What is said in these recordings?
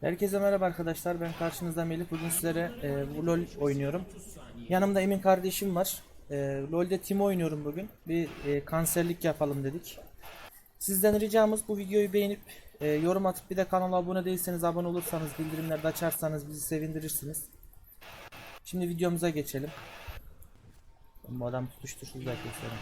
Herkese merhaba arkadaşlar. Ben karşınızda Melih. Bugün sizlere e, LoL oynuyorum. Yanımda Emin kardeşim var. E, LoL'de Timo oynuyorum bugün. Bir e, kanserlik yapalım dedik. Sizden ricamız bu videoyu beğenip e, yorum atıp bir de kanala abone değilseniz abone olursanız bildirimleri de açarsanız bizi sevindirirsiniz. Şimdi videomuza geçelim. Bu adam tutuştursuz da keselim.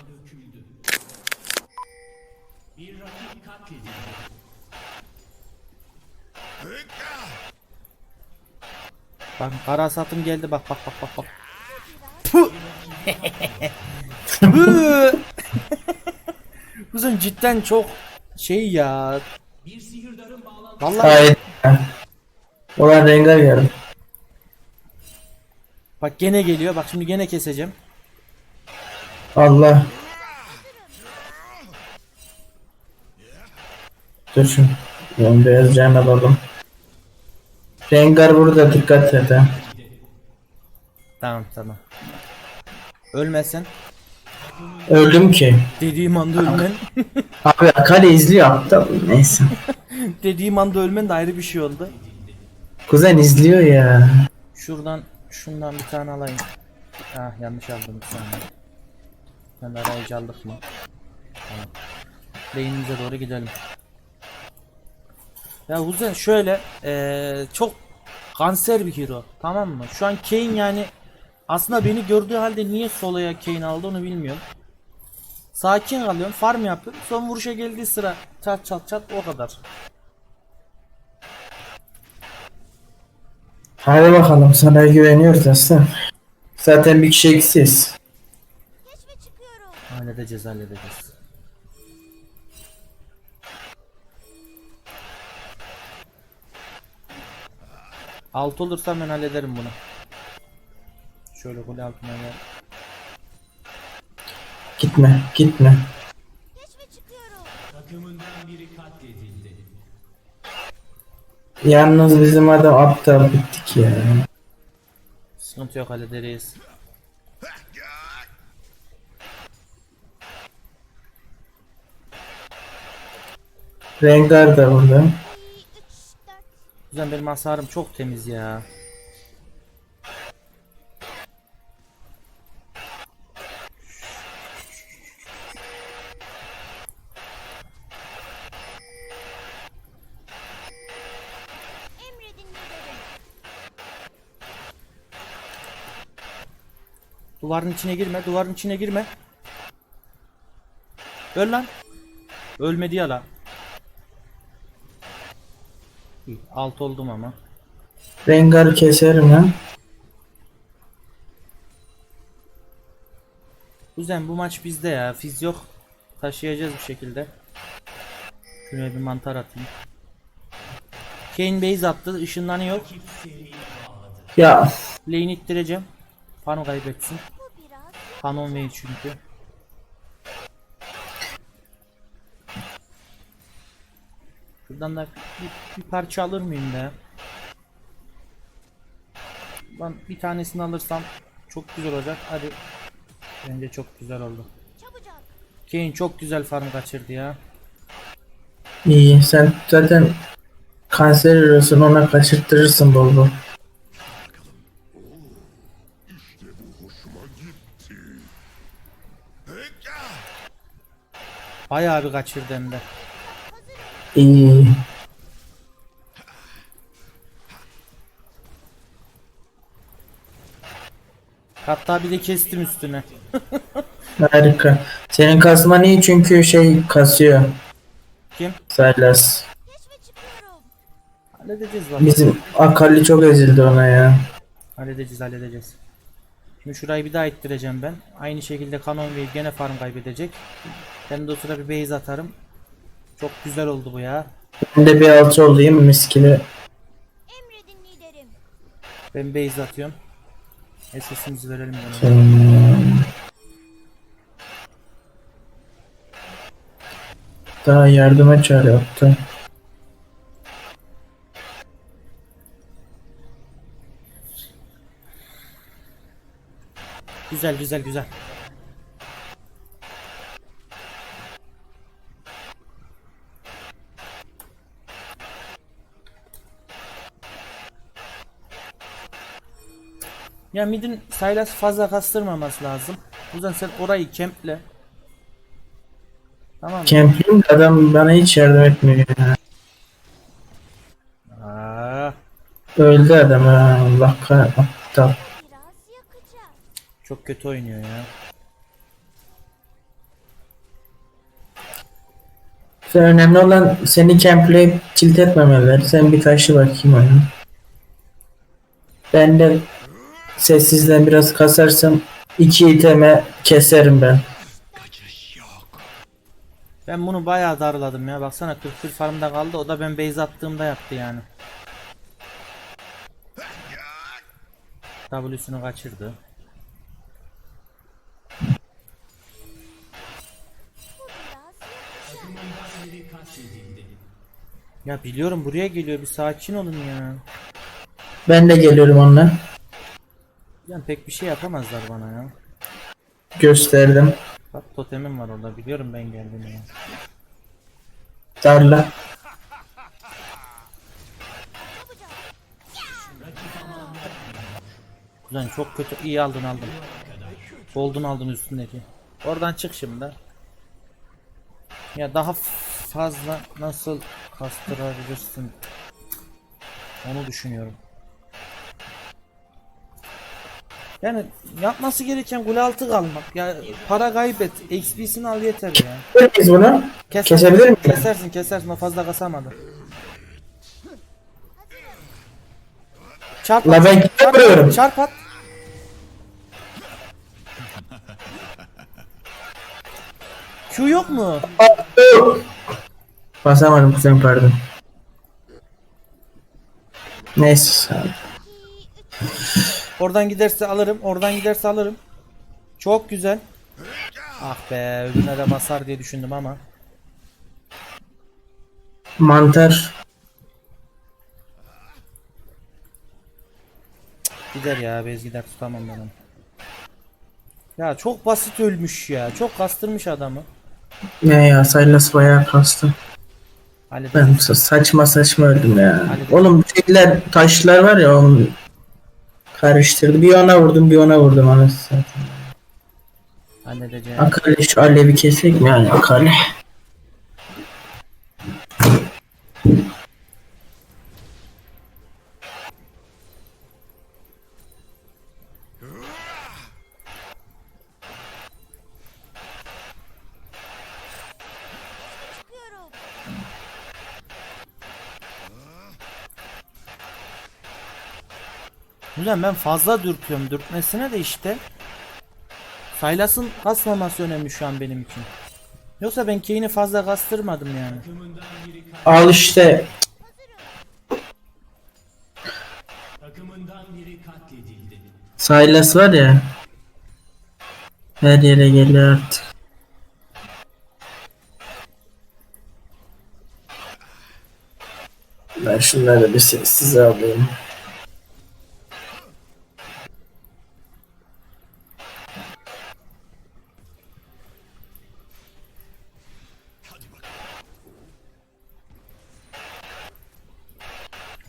Bak kara satım geldi bak bak bak bak bak. Kızım cidden çok şey ya. Vallahi Hayır. Ulan Rengar geldi. Bak gene geliyor. Bak şimdi gene keseceğim. Allah. Dur şunu. Ben beyaz can alalım. Rengar burada dikkat et ha. Tamam tamam. Ölmesen. Öldüm ki. Dediğim anda ölmen. Abi Akali izliyor aptal. Neyse. Dediğim anda ölmen de ayrı bir şey oldu. Kuzen izliyor ya. Şuradan şundan bir tane alayım. Ah yanlış aldım saniye. Ben arayıcı aldık mı? Tamam. Lane'imize doğru gidelim. Ya Huzen şöyle eee, çok kanser bir hero tamam mı? Şu an Kane yani aslında beni gördüğü halde niye solaya Kane aldı onu bilmiyorum. Sakin kalıyorum farm yapıyorum son vuruşa geldiği sıra çat çat çat o kadar. Hadi bakalım sana güveniyoruz aslan. Zaten bir kişi eksiz. Halledeceğiz halledeceğiz. Alt olursa ben hallederim bunu. Şöyle kule altına gel. Gitme, gitme. Yalnız bizim adam aptal bittik ya. Sıkıntı yok hallederiz. Rengar da burada. Güzel benim hasarım çok temiz ya. Duvarın içine girme, duvarın içine girme. Öl lan. Ölmedi ya la. İyi, Alt oldum ama. Rengar keserim ha. Kuzen bu maç bizde ya. Fiz yok. Taşıyacağız bir şekilde. Şuraya bir mantar atayım. Kane base attı. ışınlanıyor. Ya Lane ittireceğim. Farm kaybetsin. Canon Wave çünkü. Şuradan da bir, bir parça alır mıyım be? Ben bir tanesini alırsam çok güzel olacak. Hadi. Bence çok güzel oldu. Kane çok güzel farm kaçırdı ya. iyi sen zaten kanser oluyorsun ona kaçırttırırsın bol bol. Bayağı bir kaçırdı hem de. İyi. Hatta bir de kestim üstüne. Harika. Senin kasman iyi çünkü şey kasıyor. Kim? Çıkıyorum. Halledeceğiz bakalım. Bizim Akali çok ezildi ona ya. Halledeceğiz halledeceğiz. Şimdi şurayı bir daha ittireceğim ben. Aynı şekilde Canon Wave gene farm kaybedecek. Ben de o sıra bir base atarım. Çok güzel oldu bu ya. Ben de bir altı olayım liderim. Ben base atıyorum. SS'imizi verelim bana. Daha yardıma çağırıyor aptal. Güzel güzel güzel. Ya midin Silas fazla kastırmaması lazım. O yüzden sen orayı kemple. Tamam mı? Kempliyim de adam bana hiç yardım etmiyor ya. Aa, Öldü adam ha. Allah kahretsin. Çok kötü oynuyor ya. Sen önemli olan seni kempleyip tilt etmemeleri. Sen bir taşı bakayım oyunu. Ben de sessizden biraz kasarsam iki iteme keserim ben. Ben bunu bayağı darladım ya. Baksana 41 farmda kaldı. O da ben base attığımda yaptı yani. W'sunu kaçırdı. Ya biliyorum buraya geliyor. Bir sakin olun ya. Ben de geliyorum onunla. Yani pek bir şey yapamazlar bana ya. Gösterdim. Bak totemim var orada. Biliyorum ben geldim ya. Darla. Güzel çok kötü. İyi aldın aldın. Gold'un aldın üstündeki. Oradan çık şimdi. Ya daha fazla nasıl kastırabilirsin? Onu düşünüyorum. Yani yapması gereken gol altı kalmak. Ya para kaybet. XP'sini al yeter ya. Biz bunu. Keser- Kesebilir miyim? Kesersin kesersin o fazla kasamadı. Çarp La ben çarp vuruyorum. Çarp at. Q yok mu? Basamadım kuzen pardon. Neyse. Oradan giderse alırım. Oradan giderse alırım. Çok güzel. Ah be öbürüne de basar diye düşündüm ama. Mantar. Gider ya bez gider tutamam ben onu. Ya çok basit ölmüş ya. Çok kastırmış adamı. Ne ya Saylas bayağı kastı. Ali Ben sa- saçma saçma öldüm ya. Hadi. Oğlum bu şeyler taşlar var ya onu karıştırdı. Bir ona vurdum bir ona vurdum anasını satayım. halledeceğim. Akale şu alevi kesek mi yani Akale? Ulan ben fazla dürtüyorum. Dürtmesine de işte. Saylas'ın kasmaması önemli şu an benim için. Yoksa ben Kane'i fazla kastırmadım yani. Al işte. Saylas var ya. Her yere geliyor artık. Ben şunları bir sessiz alayım.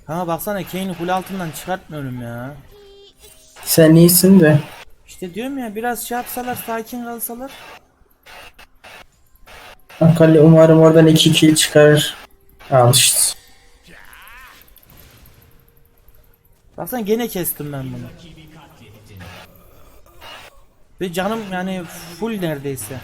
Ha baksana Kane'i kule altından çıkartmıyorum ya. Sen iyisin de. İşte diyorum ya biraz şey yapsalar sakin kalsalar. Akali umarım oradan iki kill çıkarır. Al işte. Baksana gene kestim ben bunu. Ve canım yani full neredeyse.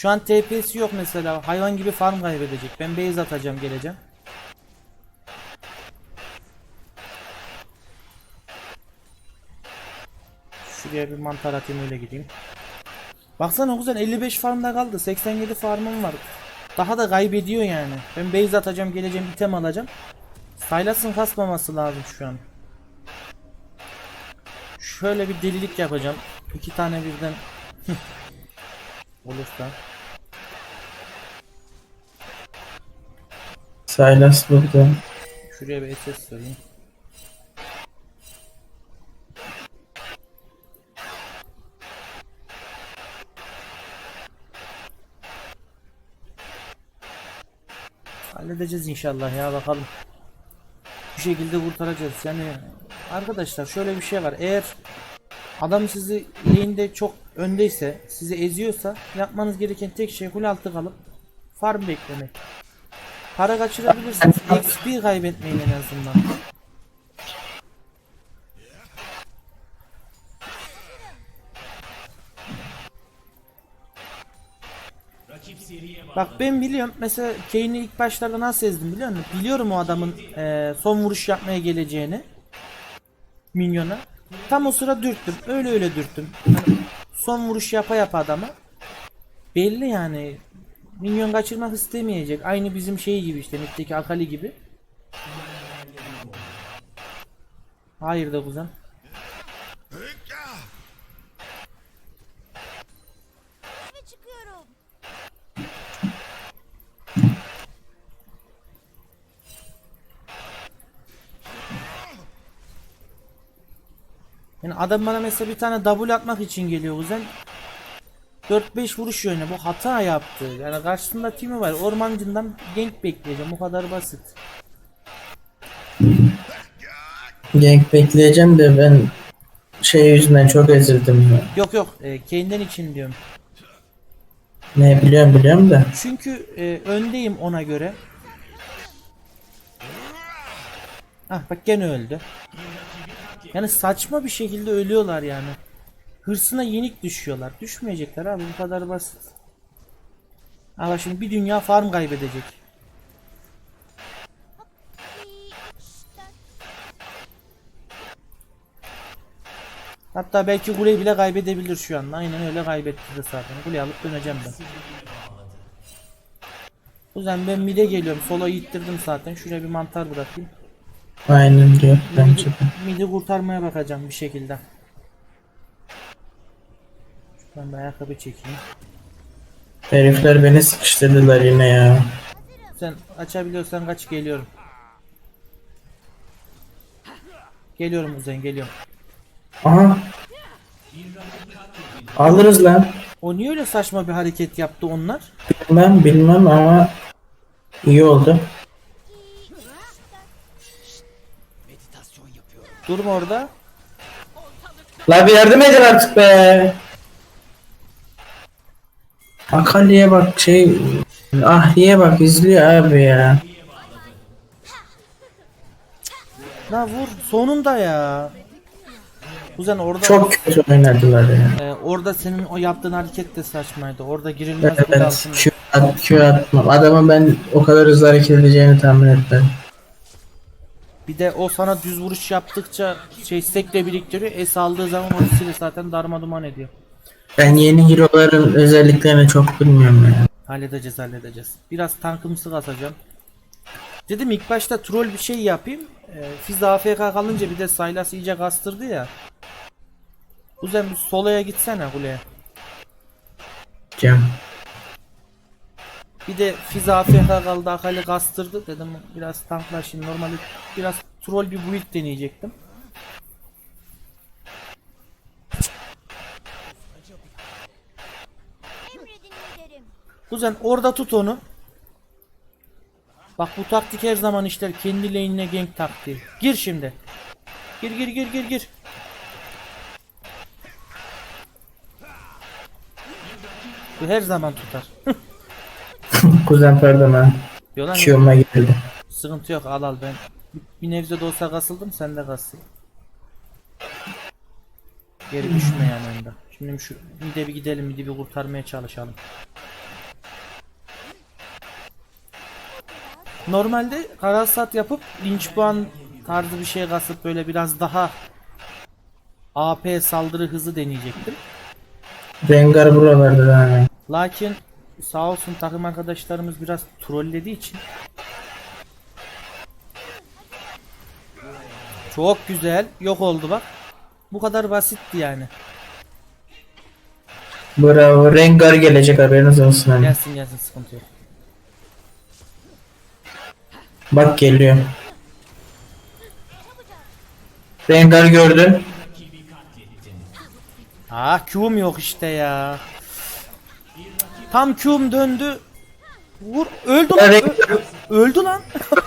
Şu an TP'si yok mesela. Hayvan gibi farm kaybedecek. Ben base atacağım geleceğim. Şuraya bir mantar atayım öyle gideyim. Baksana güzel 55 farmda kaldı. 87 farmım var. Daha da kaybediyor yani. Ben base atacağım geleceğim item alacağım. Silas'ın kasmaması lazım şu an. Şöyle bir delilik yapacağım. İki tane birden olursa. Silas burada. Şuraya bir ses sorayım. Halledeceğiz inşallah ya bakalım. Bu şekilde kurtaracağız. Yani arkadaşlar şöyle bir şey var. Eğer adam sizi lehinde çok öndeyse, sizi eziyorsa yapmanız gereken tek şey kul altı kalıp farm beklemek. Para kaçırabilirsiniz. XP kaybetmeyin en azından. Bak ben biliyorum mesela Kane'i ilk başlarda nasıl ezdim biliyor musun? Biliyorum o adamın eee, son vuruş yapmaya geleceğini. Minyona. Tam o sıra dürttüm. Öyle öyle dürttüm. Hani son vuruş yapa yapa adama. Belli yani. Minyon kaçırmak istemeyecek. Aynı bizim şey gibi işte. Mid'deki Akali gibi. Hayır da kuzen. Yani adam bana mesela bir tane double atmak için geliyor kuzen. 4-5 vuruş yönüne bu hata yaptı. Yani karşısında timi var. Ormancından gank bekleyeceğim. Bu kadar basit. Gank bekleyeceğim de ben şey yüzünden çok ezildim ya. Yok yok. E, Kane'den için diyorum. Ne biliyorum biliyorum da. Çünkü e, öndeyim ona göre. Ah bak gene öldü. Yani saçma bir şekilde ölüyorlar yani. Hırsına yenik düşüyorlar. Düşmeyecekler abi bu kadar basit. Ama şimdi bir dünya farm kaybedecek. Hatta belki kuleyi bile kaybedebilir şu anda. Aynen öyle kaybetti de zaten. Kuleyi alıp döneceğim ben. O yüzden ben mide geliyorum. Sola ittirdim zaten. Şuraya bir mantar bırakayım. Aynen diyor. Midi, midi kurtarmaya bakacağım bir şekilde. Ben bir ayakkabı çekeyim. Herifler beni sıkıştırdılar yine ya. Sen açabiliyorsan kaç geliyorum. Geliyorum Uzen geliyorum. Aha. Alırız lan. O niye öyle saçma bir hareket yaptı onlar? Bilmem bilmem ama iyi oldu. Durma orada. La bir yardım edin artık be. Akali'ye bak şey Ahli'ye bak izliyor abi ya. La vur sonunda ya. Uzen orada Çok kötü oynadılar ya. e, orada senin o yaptığın hareket de saçmaydı. Orada girilmez gol Evet, altında. Q, at, Q atmam. Adamın ben o kadar hızlı hareket edeceğini tahmin etmedim. Bir de o sana düz vuruş yaptıkça şey stekle biriktiriyor. Es aldığı zaman o silah zaten darma duman ediyor. Ben yeni hero'ların özelliklerini çok bilmiyorum ya. Halledeceğiz halledeceğiz. Biraz tankımsı kasacağım. Dedim ilk başta troll bir şey yapayım. E, Fizz AFK kalınca bir de Sylas iyice kastırdı ya. Uzen bir solaya gitsene kuleye. Cem. Bir de Fizz AFK kaldı Akali kastırdı dedim biraz tanklaşayım. Normalde biraz troll bir build deneyecektim. Kuzen orada tut onu. Bak bu taktik her zaman işler. Kendi lane'ine gank taktiği. Gir şimdi. Gir gir gir gir gir. Bu her zaman tutar. Kuzen pardon ha. Yolan Q'ma geldi. sıkıntı yok al al ben. Bir nebze de olsa kasıldım sen de kasıl. Geri düşme yani onda. Şimdi şu mide bir gidelim mide bir kurtarmaya çalışalım. Normalde karasat yapıp linç puan tarzı bir şey kasıp böyle biraz daha AP saldırı hızı deneyecektim. Rengar buralarda da hani. Lakin sağ olsun takım arkadaşlarımız biraz trollediği için Çok güzel. Yok oldu bak. Bu kadar basitti yani. Bravo. Rengar gelecek haberiniz olsun hani. Gelsin gelsin sıkıntı yok. Bak geliyor. Rengar gördün. Ah Q'um yok işte ya. Tam Q'um döndü. Vur öldü lan. Rengar, Ö- Öldü lan.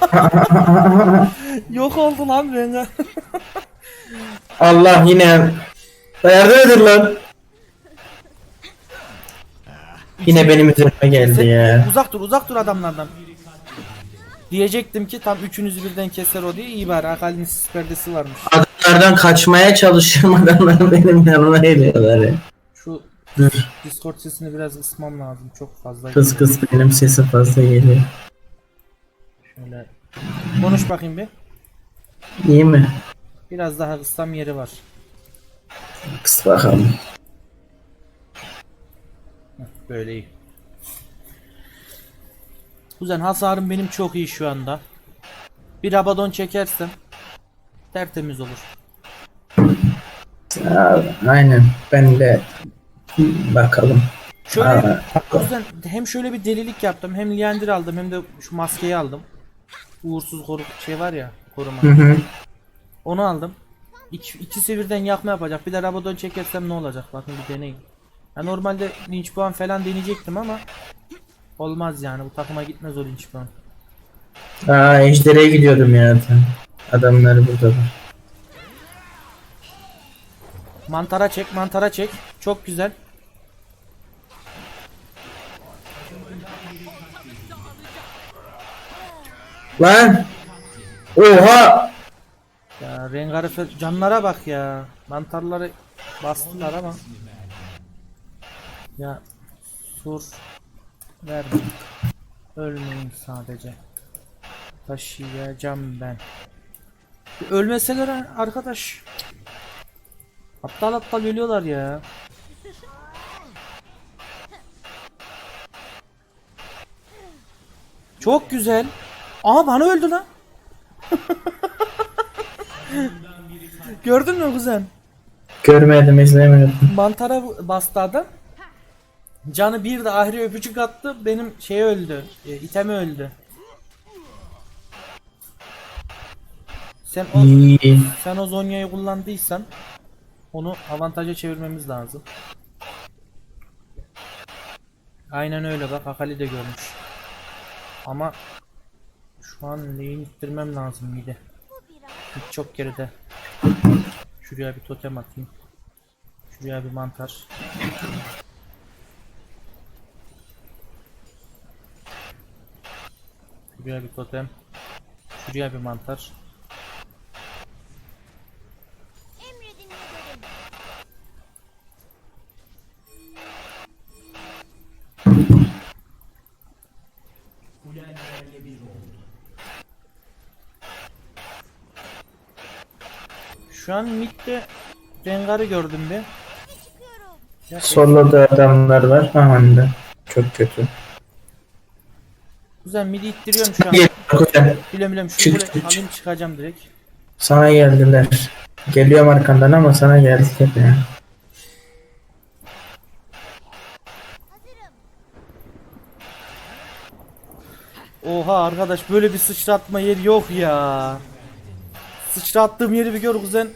Yok oldu lan Rengar. Allah yine yardım edin lan. Yine benim üzerime geldi ya. uzak dur uzak dur adamlardan. Diyecektim ki tam üçünüzü birden keser o diye iyi bari Akali'nin sis perdesi varmış. Adamlardan kaçmaya çalışıyorum adamlar benim yanıma geliyorlar ya. Şu Dur Discord sesini biraz ısmam lazım çok fazla. kız kız benim sesim fazla geliyor. Şöyle konuş bakayım bir. İyi mi? Biraz daha ıssam yeri var. Kıs bakalım. Böyle iyi. Kuzen hasarım benim çok iyi şu anda. Bir abadon çekersem tertemiz olur. Aynen ben de bakalım. Şöyle Aa, kuzen hem şöyle bir delilik yaptım hem liandir aldım hem de şu maskeyi aldım. Uğursuz koru şey var ya koruma. Hı hı. Onu aldım. İki, ikisi birden yakma yapacak. Bir de rabadon çekersem ne olacak? Bakın bir deneyin. Ya normalde linç puan falan deneyecektim ama olmaz yani. Bu takıma gitmez o linç puan. Aa ejdereye gidiyordum ya zaten. Adamlar burada var. Mantara çek, mantara çek. Çok güzel. Lan! Oha! Ya Rengar'ı canlara bak ya. Mantarları bastılar ama. Ya sur verme. Ölmeyin sadece. Taşıyacağım ben. Ölmeseler arkadaş. Aptal aptal ölüyorlar ya. Çok güzel. Aa bana öldü lan. Gördün mü kuzen? Görmedim izlemedim. Mantara bastı adam. Canı bir de ahire öpücük attı. Benim şey öldü. E, itemi öldü. Sen o, İyi. sen o Zonya'yı kullandıysan onu avantaja çevirmemiz lazım. Aynen öyle bak Akali de görmüş. Ama şu an lane ittirmem lazım mide. Mid çok geride. Şuraya bir totem atayım. Şuraya bir mantar. Şuraya bir totem. Şuraya bir mantar. Şu an midde Rengar'ı gördüm bir. Solo'da adamlar var. Aman da. Çok kötü. Güzel midi ittiriyorum şu an. Gel kuzen. Biliyorum biliyorum şu Çık, buraya çık. alayım çıkacağım direkt. Sana geldiler. Geliyorum arkandan ama sana geldiler ya. Hazırım. Oha arkadaş böyle bir sıçratma yeri yok ya. Sıçrattığım yeri bir gör kuzen.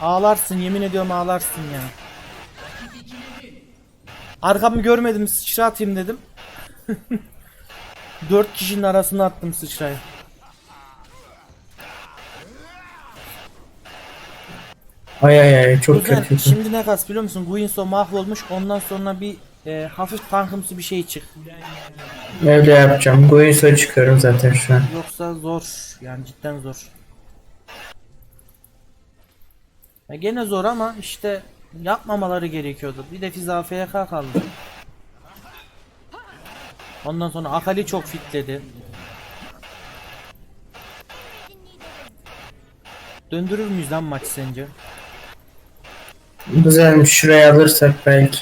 Ağlarsın yemin ediyorum ağlarsın ya. Arkamı görmedim sıçratayım dedim. Dört kişinin arasına attım sıçrayı. Ay ay ay çok Kuzen kötü. şimdi ne kas biliyor musun? Guinsoo mahvolmuş ondan sonra bir e, hafif tankımsı bir şey çık. Öyle yapacağım. Guinsoo çıkıyorum zaten şu an. Yoksa zor. Yani cidden zor. Ya gene zor ama işte yapmamaları gerekiyordu. Bir de Fiza AFK kaldı. Ondan sonra Akali çok fitledi. Döndürür müyüz lan maç sence? Güzelmiş. Şuraya alırsak belki.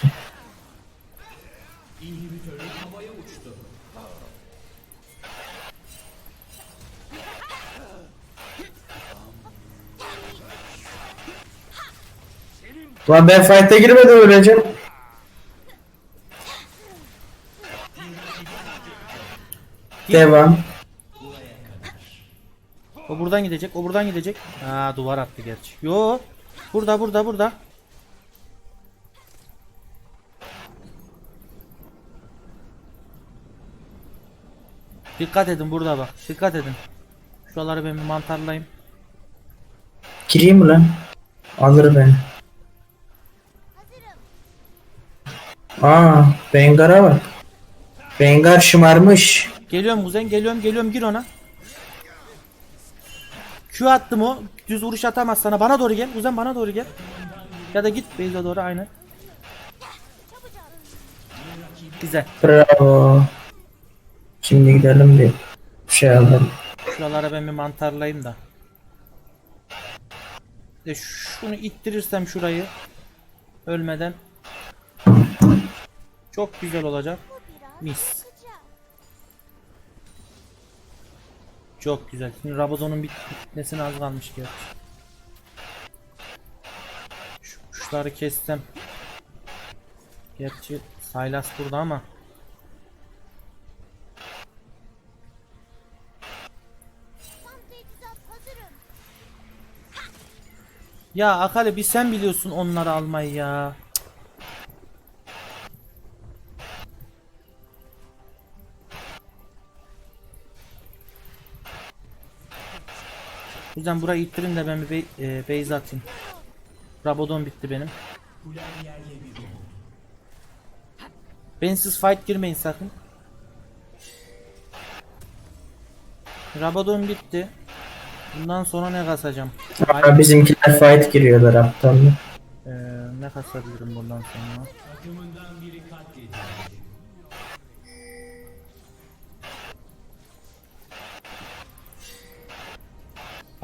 Lan ben fight'e girmedim öleceğim. Devam. O buradan gidecek, o buradan gidecek. Ha duvar attı gerçi. Yo. Burada, burada, burada. Dikkat edin burada bak. Dikkat edin. Şuraları ben bir mantarlayayım. Gireyim mi lan? Alır beni. Aa, Bengar'a bak. Bengar şımarmış. Geliyorum kuzen geliyorum geliyorum gir ona. Q attım o. Düz vuruş atamaz sana. Bana doğru gel. Kuzen bana doğru gel. Ya da git Beyza doğru. Çabucak. Güzel. Bravo. Şimdi gidelim bir şey alalım. Şuralara ben bir mantarlayayım da. E şunu ittirirsem şurayı ölmeden çok güzel olacak. Mis. Çok güzel. Şimdi Rabadon'un bit bitmesine az kalmış gerçi. Şu kuşları kessem. Gerçi Saylas burada ama. Ya Akale bir sen biliyorsun onları almayı ya. O yüzden burayı ittirin de ben bir bey, e, base atayım. Rabadon bitti benim. Bensiz fight girmeyin sakın. Rabadon bitti. Bundan sonra ne kasacağım? Aa, bizimkiler fight giriyorlar aptallı. Ee, ne kasabilirim bundan sonra?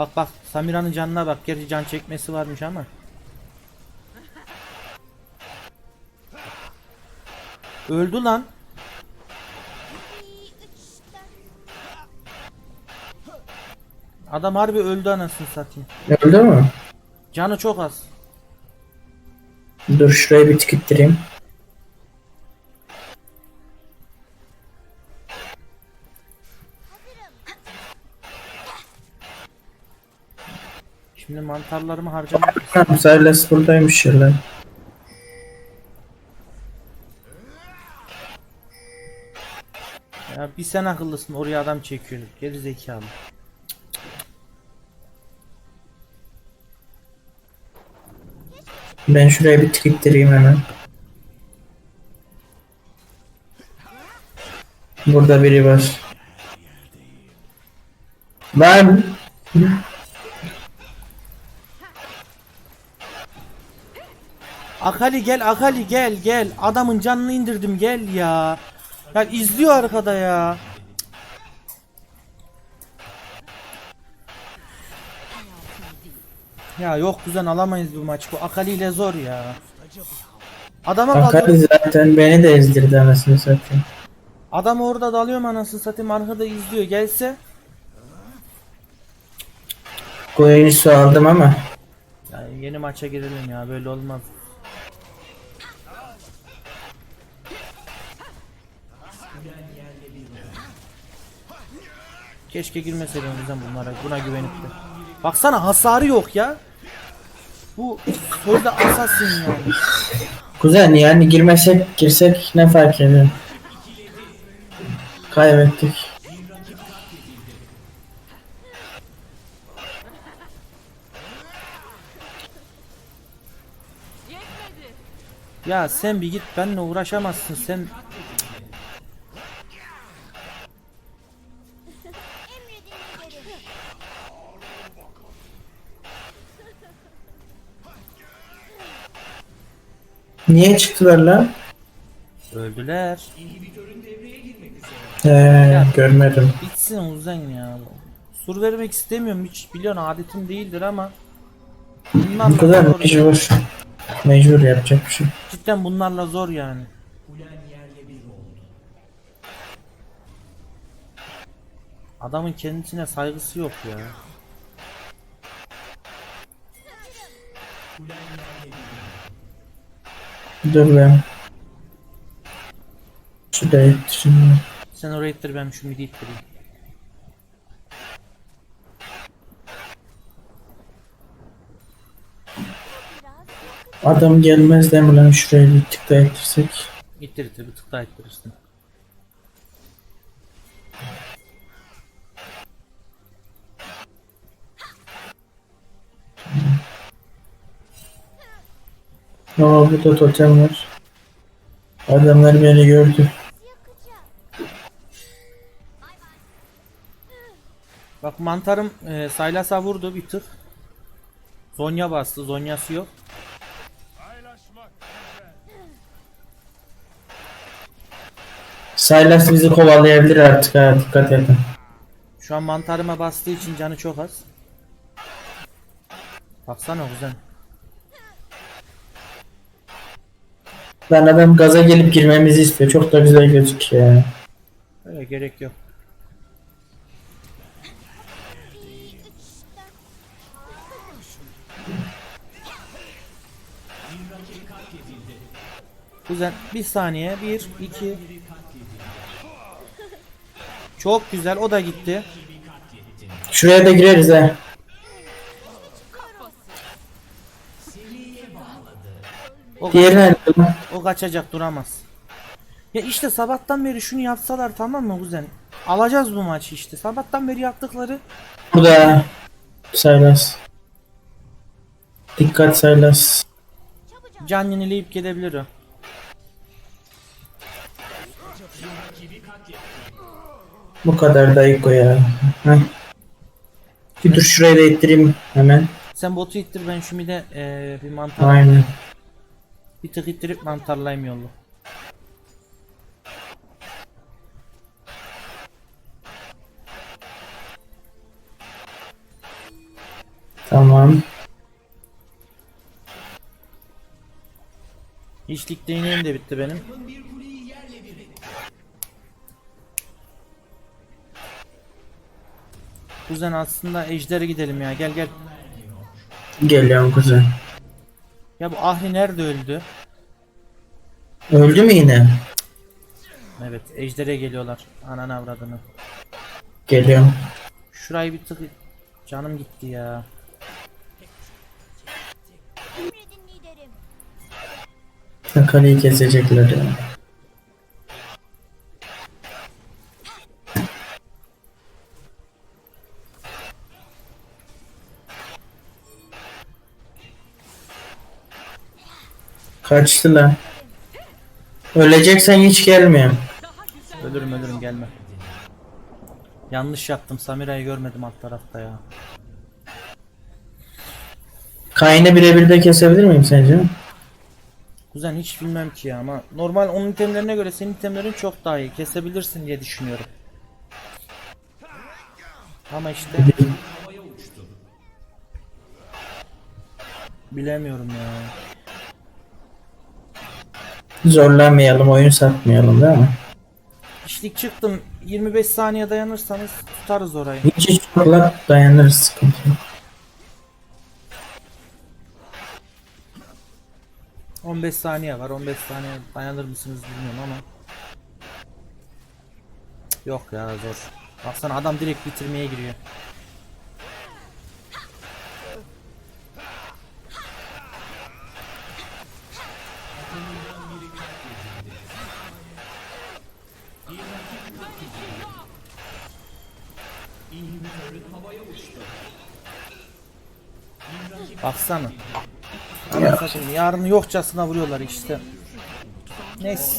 Bak bak Samira'nın canına bak. Gerçi can çekmesi varmış ama. Öldü lan. Adam harbi öldü anasını satayım. Öldü mü? Canı çok az. Dur şuraya bir tık ittireyim. Şimdi mantarlarımı harcamak Ha, Silas buradaymış lan. Ya bir sen akıllısın oraya adam çekiyor. Geri zekalı. Ben şuraya bir tık ittireyim hemen. Burada biri var. Ben Akali gel Akali gel gel. Adamın canını indirdim gel ya. Ya izliyor arkada ya. Ya yok kuzen alamayız bu maç. Bu Akali ile zor ya. Adama Akali zaten beni de ezdirdi anasını satayım. Adam orada dalıyor anasını satayım arkada izliyor. Gelse Koyunu aldım ama. ya yeni maça girelim ya böyle olmaz. Keşke girmeseydim bizden bunlara buna güvenip de. Baksana hasarı yok ya. Bu sözde assassin yani. Kuzen yani girmesek girsek ne fark eder? Kaybettik. Ya sen bir git benimle uğraşamazsın sen. Niye çıktılar lan? Öldüler. He, görmedim. Bitsin Uzen ya. Sur vermek istemiyorum hiç biliyorsun adetim değildir ama. Bunlarla Bu kadar mecbur. Mecbur yapacak bir şey. Cidden bunlarla zor yani. Adamın kendisine saygısı yok ya. Dur ben. Şuraya ittireyim. Sen oraya ittir ben şu midi ittireyim. Adam gelmez de mi lan şuraya bir tık daha ittirsek? İttir ittir bir tık daha ittirirsin. Aa burada totem var. Adamlar beni gördü. Bak mantarım e, Saylas'a vurdu bir tık. Zonya bastı. Zonyası yok. Silas bizi kovalayabilir artık ha dikkat edin. Şu an mantarıma bastığı için canı çok az. Baksana güzel. Lan adam gaza gelip girmemizi istiyor. Çok da güzel gözüküyor. ya. Öyle gerek yok. Güzel. Bir saniye. Bir, iki. Çok güzel. O da gitti. Şuraya da gireriz ha. O, Diğeri nerede lan? o kaçacak duramaz. Ya işte sabahtan beri şunu yapsalar tamam mı kuzen? Alacağız bu maçı işte. Sabahtan beri yaptıkları Burada. Silas. Dikkat. Çabucak. can yenileyip gidebilir o. Bu kadar da Iko ya. Heh. Bir dur şuraya da ittireyim hemen. Sen botu ittir ben şu mide eee, bir mantar Aynen. Bir tık ittirip mantarlayayım yollu. Tamam. İçlik değneğim de bitti benim. Kuzen aslında ejdere gidelim ya gel gel. Geliyorum kuzen. Ya bu Ahri nerede öldü? Öldü mü yine? Evet ejdere geliyorlar. Ananı avradını. Geliyorum. Şurayı bir tık canım gitti ya. Kaleyi kesecekler ya. Kaçtı lan. Öleceksen hiç gelmiyor. Ölürüm ölürüm gelme. Yanlış yaptım. Samira'yı görmedim alt tarafta ya. Kayn'ı birebir de kesebilir miyim sence? Kuzen hiç bilmem ki ya ama normal onun itemlerine göre senin itemlerin çok daha iyi. Kesebilirsin diye düşünüyorum. Ama işte bilemiyorum ya. Zorlamayalım, oyun satmayalım değil mi? İşlik çıktım. 25 saniye dayanırsanız tutarız orayı. Hiç hiç fırlat dayanırız sıkıntı yok. 15 saniye var. 15 saniye dayanır mısınız bilmiyorum ama. Yok ya zor. Baksana adam direkt bitirmeye giriyor. Baksana. Anasını yarını yokçasına vuruyorlar işte. Neyse.